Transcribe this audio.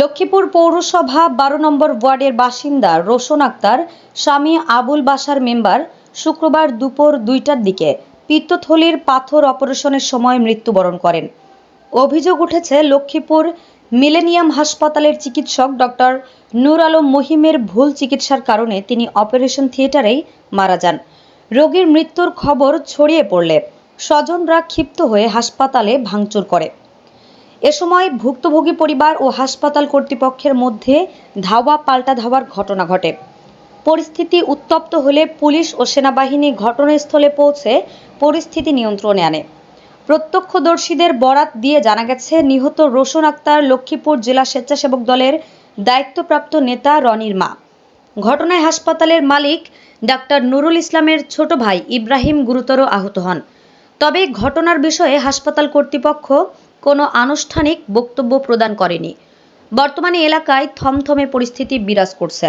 লক্ষ্মীপুর পৌরসভা বারো নম্বর ওয়ার্ডের বাসিন্দা রোশন আক্তার, স্বামী আবুল বাসার মেম্বার শুক্রবার দুপুর দুইটার দিকে পিত্তথলির পাথর অপারেশনের সময় মৃত্যুবরণ করেন। অভিযোগ উঠেছে, লক্ষ্মীপুর মিলেনিয়াম হাসপাতালের চিকিৎসক ডক্টর নূর আলম মহিমের ভুল চিকিৎসার কারণে তিনি অপারেশন থিয়েটারেই মারা যান। রোগীর মৃত্যুর খবর ছড়িয়ে পড়লে স্বজনরা ক্ষিপ্ত হয়ে হাসপাতালে ভাঙচুর করে। এ সময় ভুক্তভোগী পরিবার ও হাসপাতাল কর্তৃপক্ষের মধ্যে ধাওয়া পাল্টা ধাওয়ার ঘটনা ঘটে। পরিস্থিতি উত্তপ্ত হলে পুলিশ ও সেনাবাহিনী ঘটনাস্থলে পৌঁছে পরিস্থিতি নিয়ন্ত্রণে আনে। প্রত্যক্ষদর্শীদের বরাত দিয়ে জানা গেছে, নিহত রোশন আক্তার লক্ষ্মীপুর জেলা স্বেচ্ছাসেবক দলের দায়িত্বপ্রাপ্ত নেতা রনির মা। ঘটনায় হাসপাতালের মালিক ডাক্তার নুরুল ইসলামের ছোট ভাই ইব্রাহিম গুরুতর আহত হন। তবে ঘটনার বিষয়ে হাসপাতাল কর্তৃপক্ষ কোনো আনুষ্ঠানিক বক্তব্য প্রদান করেনি। বর্তমানে এলাকায় থমথমে পরিস্থিতি বিরাজ করছে।